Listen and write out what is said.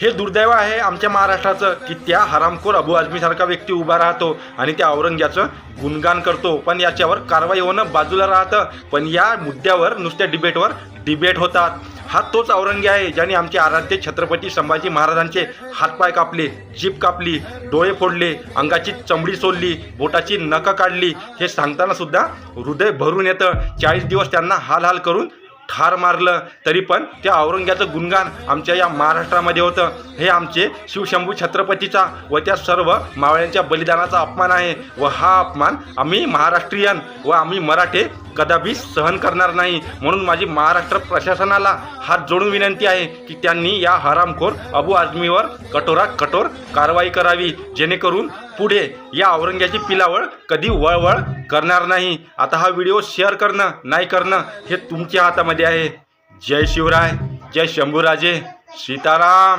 हे दुर्दैव आहे. आमच्या महाराष्ट्राचं की त्या हरामखोर अबू आझमीसारखा व्यक्ती उभा राहतो आणि त्या औरंग्याचं गुणगान करतो. पण याच्यावर कारवाई होणं बाजूला राहतं. पण या मुद्द्यावर नुसत्या डिबेटवर डिबेट होतात. हा तोच औरंगी आहे ज्याने आमचे आराध्य छत्रपती संभाजी महाराजांचे हातपाय कापले जीप कापली डोळे फोडले अंगाची चमडी सोडली बोटाची नखं काढली. हे सांगताना सुद्धा हृदय भरून येतं. चाळीस दिवस त्यांना हाल हाल करून ठार मारलं तरी पण त्या औरंग्याचं गुणगान आमच्या या महाराष्ट्रामध्ये होतं. हे आमचे शिवशंभू छत्रपतीचा व त्या सर्व मावळ्यांच्या बलिदानाचा अपमान आहे व हा अपमान आम्ही महाराष्ट्रीयन व आम्ही मराठे कदापि सहन करणार नाही. म्हणून माझी महाराष्ट्र प्रशासनाला हात जोडून विनंती आहे की त्यांनी या हरामखोर अबू आझमीवर कठोरात कठोर कारवाई करावी. जेणेकरून पुढे या औरंग्याची पिलावळ कधी वळवळ करणार नाही. आता हा व्हिडिओ शेअर करणं नाही करणं हे तुमच्या हातामध्ये आहे. जय शिवराय जय शंभूराजे सीताराम.